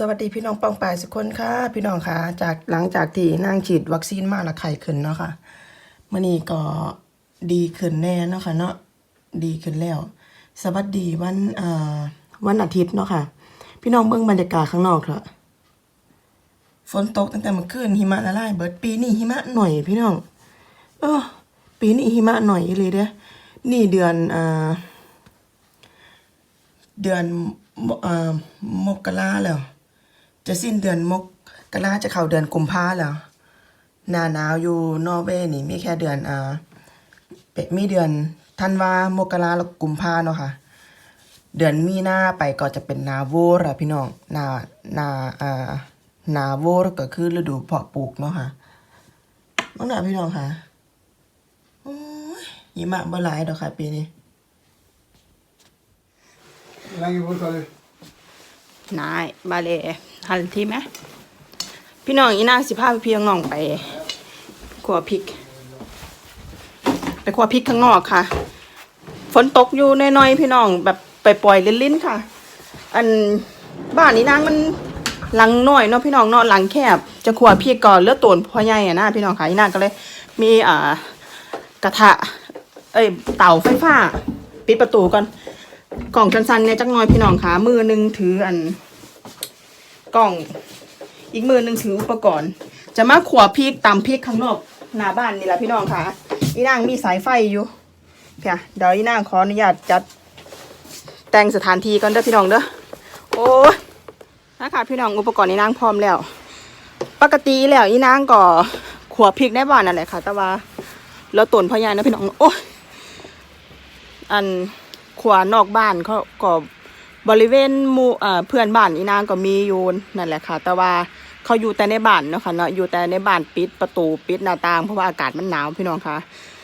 สวัสดีพี่น้องปองปายสุกคนค่ะ พี่น้องค่ะ จากหลังจากที่นางฉีดวัคซีนมาละไข้ขึ้นเนาะค่ะมื่อนี้ก็ดีขึ้นแน่เนาะค่ะเนาะดีขึ้นแล้ว สวัสดีวันเอ่อวันอาทิตย์เนาะค่ะ พี่น้องเบิ่งบรรยากาศข้างนอกเถอะฝนตกตั้งแต่เมื่อคืนหิมะละลายเบิดปีนี้หิมะหน่อยพี่น้อง เออ ปีนี้หิมะหน่อยอีหลีเด้อนี่เดือนอ่าเดือนอ่อมกราแล้ว จะสิ้นเดือนมกราจะเข้าเดือนกุมภาแล้ว หน้าหนาวอยู่นอร์เวย์นี่มีแค่เดือนอ่าเป็นมีเดือนธันวามกราแล้วกุมภาเนาะค่ะ เดือนมีนาไปก็จะเป็นนาโวรอะพี่น้องนานาอ่านาโวรก็คือฤดูเพาะปลูกเนาะค่ะน้องหนาพี่น้องค่ะโอ้ยหิมะบ่หลายดอกค่ะปีนี้ Hur länge brukar du? Nej, bare halvtime. พี่น้องอีนางสิพาพี่น้องไปขัวพริก ไปขัวพริกข้างนอกค่ะ ฝนตกอยู่น้อยๆพี่น้องแบบไปปล่อยลิ้นๆค่ะ อันบ้านนี้นางมันหลังน้อยเนาะพี่น้องเนาะหลังแคบ จะขัวพริกก่อนเลือดตนพ่อใหญ่อะนะพี่น้องค่ะอีนางก็เลย มีอ่ากระทะ เอ้ยเตาไฟฟ้า ปิดประตูก่อนกล่องสั้นๆเนี่ยจักน้อยพี่น้องค่ะมือหนึ่งถืออัน กล่อง อีกมือหนึ่งถืออุปกรณ์ จะมาขวพริกตำพริกข้างนอกหน้าบ้านนี่แหละพี่น้องค่ะอีนางมีสายไฟอยู่เพียเดี๋ยวอีนางขออนุญาตจัด แต่งสถานที่ก่อนเด้อพี่น้องเด้อโอ้ยนะคะพี่น้องอุปกรณ์อีนางพร้อมแล้ว ปกติแล้วอีนางก็ขวพริกได้บ้านนั่นแหละค่ะ แต่ว่าแล้วตนพ่อใหญ่นะพี่น้องโอ้ยอันขวานอกบ้านเขาก็ บริเวณหมู่เอ่อเพื่อนบ้านอีนางก็มีอยู่นั่นแหละค่ะ แต่ว่าเขาอยู่แต่ในบ้านเนาะค่ะเนาะอยู่แต่ในบ้านปิดประตูปิดหน้าต่างเพราะว่าอากาศมันหนาวพี่น้องค่ะ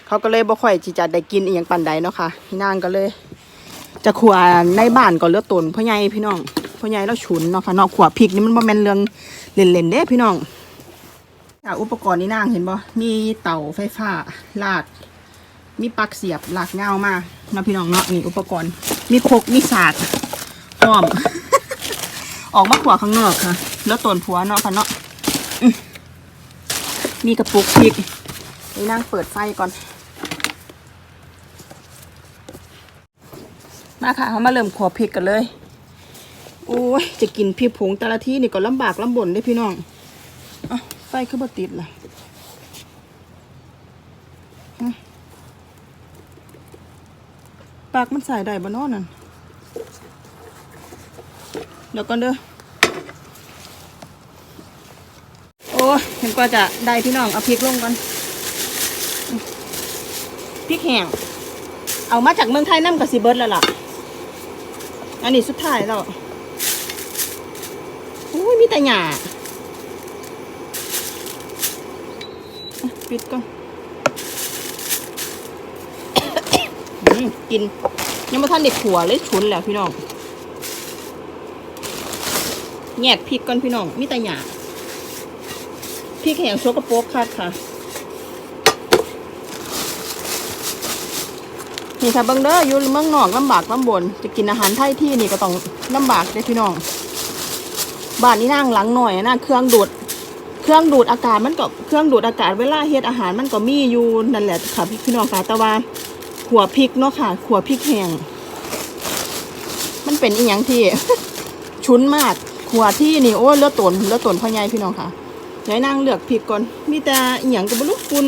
เขาก็เลยบ่ค่อยที่จะได้กินอีหยังปานใดเนาะค่ะอีนางก็เลย จะขวในบ้านก็เลือตนพ่อใหญ่พี่น้องพ่อใหญ่แล้วฉุนเนาะค่ะเนาะขวพริกนี่มันบ่แม่นเรื่องเล่นๆเด้พี่น้องอะอุปกรณ์นี่นางเห็นบ่มีเตาไฟฟ้าลาก มีปลั๊กเสียบหลากเงามาเนาะพี่น้องเนาะนี่อุปกรณ์ มีโคกมีสาก พร้อม ออกมาขวาข้างนอกค่ะ แล้วตนผัวเนาะค่ะเนาะมีกระปุกพริกนี่นั่งเปิดไฟก่อน มาค่ะเขามาเริ่มขวพริกกันเลย โอ้ย จะกินพริกผงแต่ละที่นี่ก็ลำบากลำบนได้พี่น้องอะไฟคือบ่ติดล่ะปากมันใส่ได้บ่นอนั่น เดี๋ยวก่อนเด้อโอ้เห็นก็จะได้พี่น้องเอาพริกลงก่อนพริกแห้งเอามาจากเมืองไทยน้ำกับซีเบิร์ดแล้วล่ะ อันนี้สุดท้ายแล้วโอ้ยมีแต่หยาปิดก่อนอืมกิน ยังไม่ทันเด็กขัวเลยฉุนแล้วพี่น้อง แยกพริกก่อนพี่น้องมีแต่หยาพริกแห้งโซกระโปรกคัดค่ะ นี่ค่ะเบังเด้ออยู่เมืองนอกลำบากลำบน จะกินอาหารไทยที่นี่ก็ต้องลำบากเด้อพี่น้องบ้านนี้นั่งหลังหน่อยนะเครื่องดูดเครื่องดูดอากาศมันก็เครื่องดูดอากาศเวลาเฮ็ดอาหารมันก็มีอยู่นั่นแหละค่ะพี่น้องค่ะแต่ว่าขัวพริกเนาะค่ะขัวพริกแห้งมันเป็นอีหยังที่ ชุนมาก ขัวที่นี่โอ้เลือดตนเลือดตนพ่อใหญ่พี่น้องค่ะยายนั่งเลือกพริกก่อน มีแต่อีหยังก็บ่รู้ฝุ่น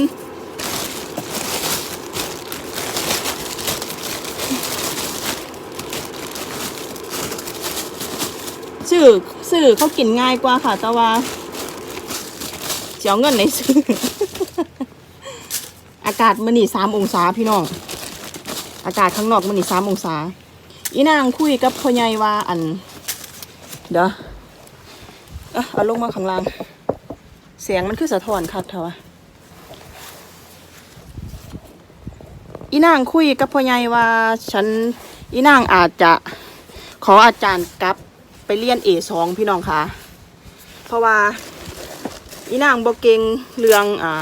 ซื้อซื้อเขากินง่ายกว่าค่ะ แต่ว่าเสียเงินไหนซื้ออากาศมันนี่สามองศาพี่น้อง อากาศข้างนอกมันนี่สามองศา อีนางคุยกับพ่อใหญ่ว่าอัน เดี๋ยว อะเอาลงมาข้างล่าง เสียงมันคือสะท้อนคัดเถอะอีนางคุยกับพ่อใหญ่ว่าฉันอีนางอาจจะขออาจารย์กลับไปเรียนเอสองพี่น้องค่ะเพราะว่าอีนางบอกเก่งเรื่องอ่า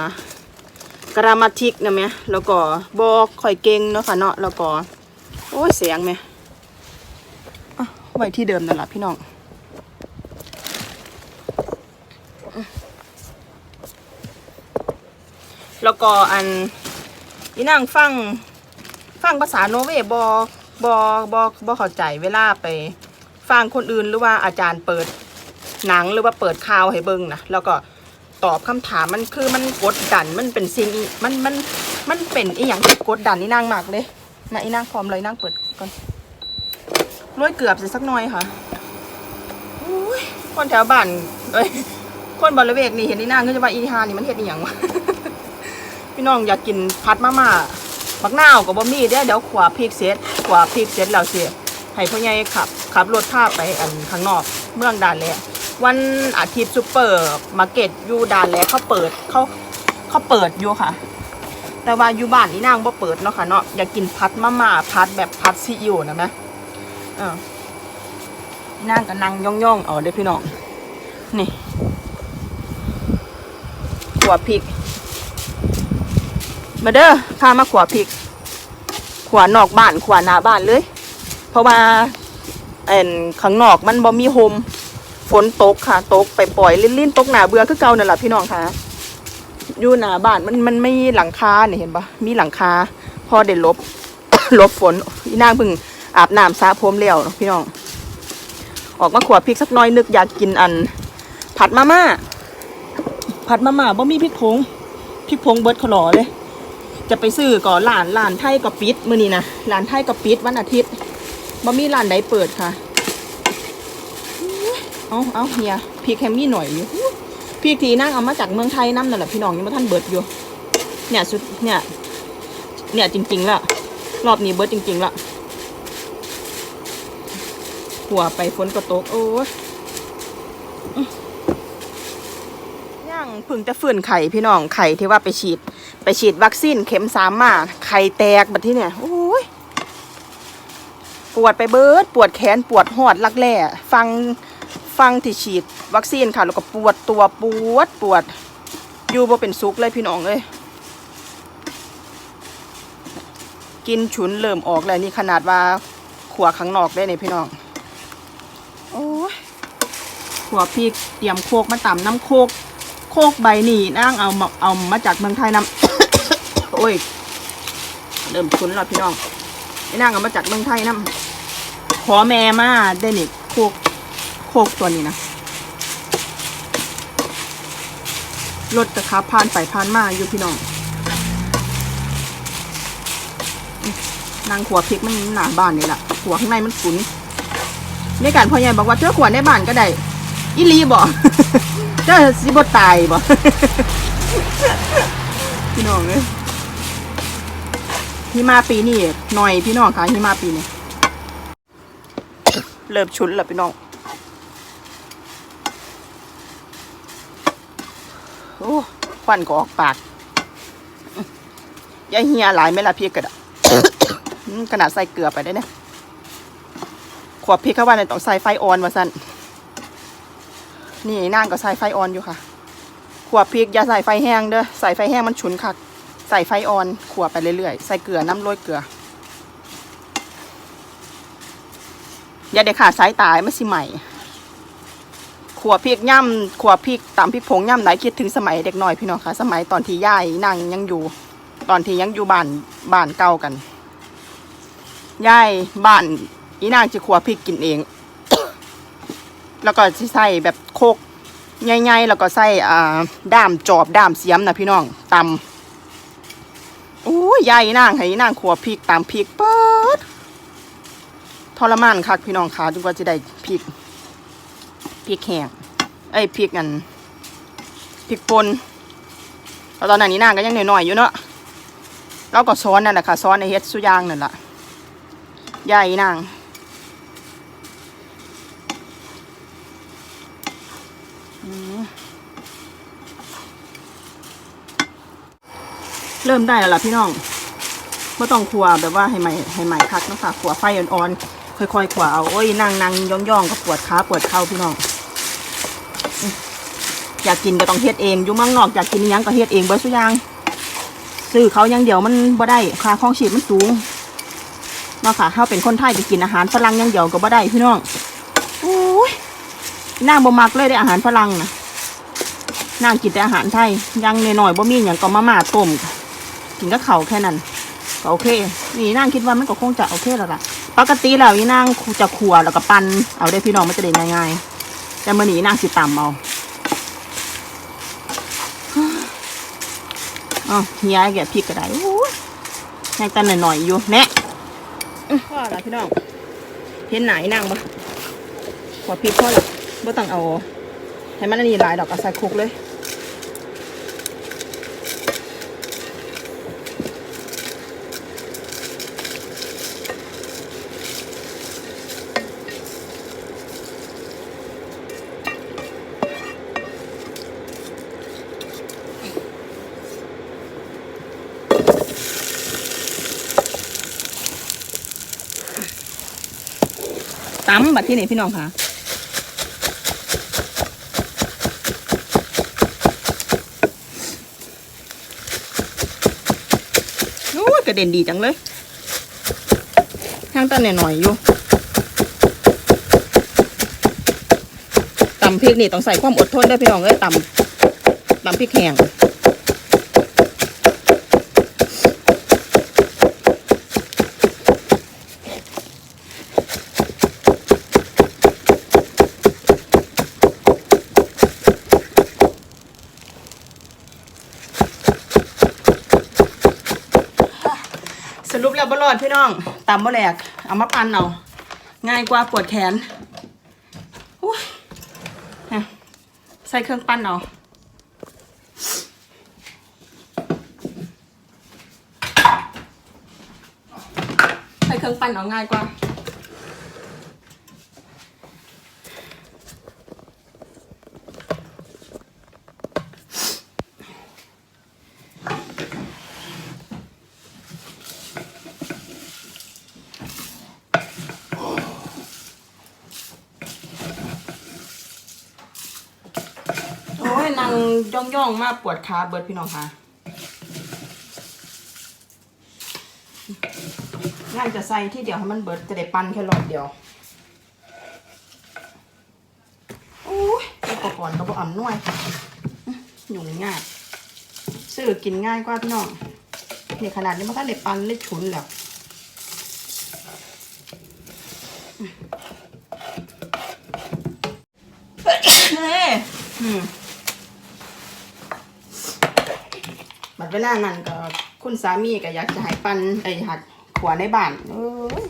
กรามาติกนะแม่แล้วก็บอกข่อยเก่งเนาะค่ะเนาะแล้วก็ โอ้เสียงแม่อะไว้ที่เดิมนั่นแหละพี่น้อง แล้วก็อันอีนางฟังฟังภาษาโนเวบอบอบอบอเข้าใจเวลาไป ฟังคนอื่นหรือว่าอาจารย์เปิดหนังหรือว่าเปิดข่าวให้เบิ่งนะแล้วก็ตอบคำถามมันคือมันกดดันมันเป็นสิ่งมันมันมันเป็นอีหยังที่กดดันอีนางมากเลยมาอีนางพร้อมเลยนางเปิดก่อนโร้อยเกือบสักหน่อยค่ะคนแถวบ้านเอ้ยคนบริเวณนี่เห็นอีนางก็จะว่าอีฮานี่มันเห็ดอีหยังวะ พี่น้องอยากกินพัดมาม่าบักนาวกับบะหมี่เดี๋ยวเดี๋ยวขวาพริกเสร็จขวาพริกเสร็จแล้วสิให้พ่อใหญ่ขับขับรถพาไปอันข้างนอกเมืองดานแลวันอาทิตย์ซูเปอร์มาร์เก็ตอยู่ดานแลเขาเปิดเขาเขาเปิดอยู่ค่ะ แต่ว่าอยู่บ้านนี่นางบ่เปิดเนาะค่ะเนาะอยากกินพัดมาม่าพัดแบบพัดซีอิ๊วนะแม่เออนี่นางก็นั่งย่องๆเอาเด้อพี่น้องนี่ขวพริก มาเด้อข้ามาขวาพริก ขวานอกบ้านขวาหน้าบ้านเลย เพราะว่าเอ็นข้างนอกมันบ่มีโฮมฝนตกค่ะ ตกไปปล่อยลิ้นๆตกหนาเบื่อคือเก่านั่นแหละพี่น้องค่ะอยู่หน้าบ้านมันมันไม่มีหลังคาเนี่ยเห็นปะมีหลังคาพอได้หลบ ลบฝนอีนางเพิ่งอาบน้ำสระผมแล้วนะพี่น้อง ออกมาขวาพริกสักน้อยนึกอยากกินอัน ผัดมาม่าผัดมาม่าบ่มีพริกผงพริกผงเบิร์ดขลอเลย จะไปซื้อก่อนร้านร้านไทยก็ปิดมื้อนี้นะร้านไทยก็ปิดวันอาทิตย์บ่มีร้านใดเปิดค่ะ เอาเอาเฮียพริกแฮมมี่หน่อยอยู่พริกทีนั่งเอามาจากเมืองไทยน้ำนั่นแหละพี่น้องยังไม่ทันเบิดอยู่ เนี่ยสุดเนี่ย เนี่ยจริงๆละรอบนี้เบิดจริงๆละหัวไปฝนก็ตกโอ้ย ย่าง เพึ่งจะฝืนไข่พี่น้องไข่ที่ว่าไปฉีด ไปฉีดวัคซีนเข็มสามมาไข่แตกแบบที่เนี่ยโอ้ยปวดไปเบิด ปวดแขนปวดหอดลักแล่ฟังฟังที่ฉีดวัคซีนค่ะ แล้วก็ปวดตัวปวดปวดอยู่บ่เป็นซุกเลยพี่น้องเอ้ยกินฉุนเริ่มออกแล้วนี่ขนาดว่าขวข้างนอกได้เนี่ยพี่น้องโอ้ยขวพริกเตรียมโคกมาต่ำน้ำโคก โคกใบนี่นางเอามาเอามาจากเมืองไทยนำโอ้ยเริ่มคุ้นแล้วพี่น้องไอ้นางเอามาจากเมืองไทยนำขอแม่มาได้นี่โคกโคกตัวนี้นะรถจะขับผ่านไปผ่านมาอยู่พี่น้องนางขัวพริกมันหนาบ้านนี่แหละขัวข้างในมันขุนในการพ่อใหญ่บอกว่าเจ้าขวในบ้านก็ได้อีลีบอก เจ้าสิบ่ตายบ่ พี่น้องเอ้ยหิมาปีนี้หน่อยพี่น้องค่ะหิมาปีนี้เริ่มชุนแล้วพี่น้องโอ้ควันก็ออกปากยาเฮียหลายไหมล่ะพี่กระดะขนาดใส่เกลือไปได้เนี่ยขวบพริกเข้าว่าในต้องใส่ไฟอ่อนว่าสั่น นี่นางก็ใส่ไฟอ่อนอยู่ค่ะ ขวบพริกอย่าใส่ไฟแห้งเด้อใส่ไฟแห้งมันฉุนคักใส่ไฟอ่อนขวบไปเรื่อยๆ ใส่เกลือน้ำโรยเกลือ อย่าเด็ดขาดสายตายไม่สิใหม่ขวบพริกย่ำขวบพริกตามพริกผงย่ำไหนคิดถึงสมัยเด็กหน้อยพี่น้องคะสมัยตอนที่ย่ายนางยังอยู่ ตอนที่ยังอยู่บ้านบ้านเก่ากันย่ายบ้านอีนางจะขวบพริกกินเอง แล้วก็สิใส่แบบโคกใหญ่ๆแล้วก็ใส่อ่าด้ามจอบด้ามเสียมนะพี่น้องตำโอ้ยยายนางให้นางขัวพริกตามพริกเปิดทรมานคักพี่น้องขาจนกว่าจะได้พริกพริกแห้งเอ้พริกอันพริกป่นแล้วตอนนั้นนี่นางก็ยังหน้อยๆอยู่เนาะเราก็ซ้อนนั่นแหละค่ะซ้อนในเฮ็ดสุยางนั่นแหละยายนาง เริ่มได้แล้วล่ะพี่น้องไม่ต้องขัวแบบว่าให้ใหม่ให้ใหม่คักนะคะขัวไฟอ่อนๆค่อยๆขัวเอาโอ้ยนั่งนั่งย่องย่องๆก็ปวดขาปวดเข่าพี่น้องอยากกินก็ต้องเฮ็ดเองอยู่มืองนอกอยากกินยังก็เฮ็ดเองเบิดสุยางซื้อเขายังเดียวมันบ่ได้ค่าของชีพมันสูงนาะค่ะเฮาเป็นคนไทยไปกินอาหารฝรั่งยังเดียวก็บ่ได้พี่น้องโอ้ยน่าบ่มักเลยได้อาหารฝรั่งนะนางกินแต่อาหารไทยยังหน่อยๆบ่มีอย่างก็มาม่าต้ม กินก็เขาแค่นั้นก็โอเค นี่นางคิดว่ามันก็คงจะโอเคแล้วล่ะ ปกติแล้วนี่นางจะขัวแล้วก็ปั้นเอาได้พี่น้องมันจะได้ง่ายๆแต่เมื่อนี้นางสิตำเอาอ๋อเฮียแกพริกก็ได้โอ้ยให้แต่หน่อยๆอยู่แน่พ่อละพี่น้องเห็นไหนนางบ่ขอพริกพ่อละบ่ต้องเอาให้มันอันนี้หลายดอกก็ใส่คุกเลย ตำบัดที่นี่พี่น้องค่ะโอ้กระเด็นดีจังเลยทางต้นหน่อยๆอยู่ตำพริกนี่ต้องใส่ความอดทนด้วยพี่น้องเอ้ยตำตำพริกแห้งสรุปแล้วบ่รอด พี่น้องตำมะแหลก เอามาปั่นเอาง่ายกว่าปวดแขนใส่เครื่องปั้นเอาใส่เครื่องปั้นเอาง่ายกว่า นางย่องย่องๆมากปวดขาเบิดพี่น้องค่ะนาจะใส่ที่เดียวให้มันเบิดจะได้ปั้นแค่รอบเดียวโอ้ยอุปกรณ์ก็บอกอ่ำนวยอยุ่งง่ายซื้อกินง่ายกว่าพี่น้องเนี่ยขนาดนี้มันก็ได้ปั้นได้ฉุนแล้วเฮ้ยอืม บัด เวลานั้นก็คุณสามีก็อยากจะให้ปันไอ้หัดขวในบ้านเอ้ย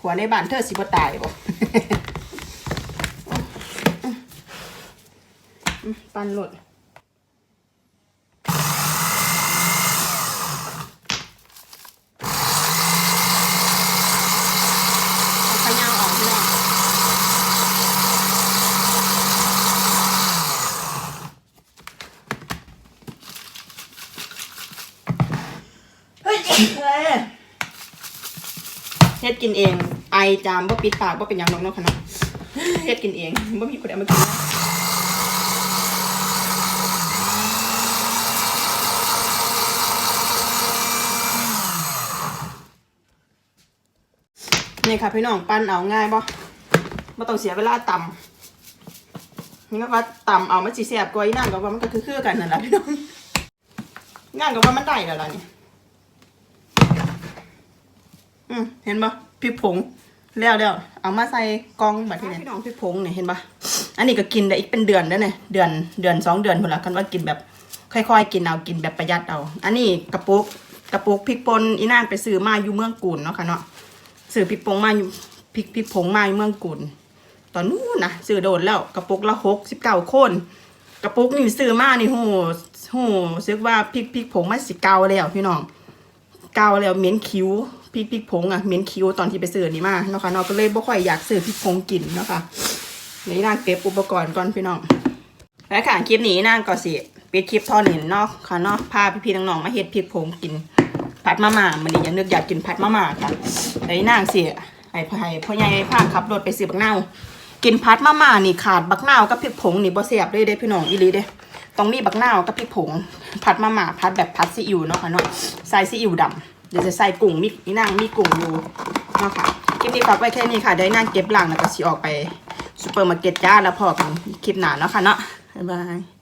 ขวในบ้านเธอสิบ่ตายบ่อืมปันหลดเอาขยาวออกพี่น้องเฮ้ยเฮ้ย เฮ็ดกินเอง ไอจามบ่ปิดปากบ่เป็นหยังน้องเนาะขนาดเฮ็ดกินเองบ่มีคนเอามากินนะนี่ค่ะพี่น้องปั้นเอาง่ายบ่บ่ต้องเสียเวลาตำนี่ก็ว่าตำเอามันสิแซ่บกว่าอีนั่นก็ว่ามันก็คือๆกันนั่นแหละพี่น้องงานก็ว่ามันได้แล้วล่ะนี่ อืมเห็นปะพริกผงแล้วแล้วเอามาใส่กล่องแบบที่ไหนพี่น้องพริกผงเนี่ยเห็นปะอันนี้ก็กินได้อีกเป็นเดือนแล้วเนี่ยเดือนเดือนสองเดือนพอละกันว่ากินแบบค่อยๆ กินเอากินแบบประหยัดเอา อันนี้กระปุกกระปุกพริกป่นอีนางไปซื้อมาอยู่เมืองกุนเนาะค่ะเนาะซื้อพริกผงมาอยู่พริกพริกผงมาอยู่เมืองกุนตอนนู้นนะซื้อโดนแล้วกระปุกละหกสิบเก้าคนกระปุกนี่ซื้อมานี่โหโหซึกว่าพริกพริกผงมาสิเก้าแล้วพี่น้องเกาแล้วเหม็นคิ้ว พริกพริกผงอะเหม็นคิ้วตอนที่ไปซื้อนี่มาเนาะค่ะเนาะก็เลยบ่ค่อยอยากซื้อพริกผงกินเนาะค่ะนี่นางเก็บอุปกรณ์ก่อนพี่น้องแล้วค่ะคลิปนี้นางก็สิปิดคลิปท่อนี้เนาะค่ะเนาะพาพี่ๆน้องๆมาเฮ็ดพริกผงกินผัดมาม่ามันนี่ยังนึกอยากกินผัดมาม่าค่ะไอ้นางสิไอ้พ่อให้พ่อใหญ่พาขับรถไปซื้อบักนากินผัดมาม่านี่ขาดบักเน่ากับพริกผงนี่บ่แซ่บเลยเด้พี่น้องอีหลีเด้ต้องมีบักเน่ากับพริกผงผัดมาม่าผัดแบบผัดซีอิ๊วเนาะค่ะเนาะใส่ซีอิ๊วดำ เดี๋ยวจะใส่กุ้งมีนี่งมีกุ้งอยู่เนาะค่ะคลิปนี้ฝากไว้แค่นี้ค่ะได้นั่งเก็บหลังแล้วก็สิออกไปซูเปอร์มาร์เก็ตจ้าแล้วพอกันคลิปหน้าเนาะค่ะเนาะบ๊ายบาย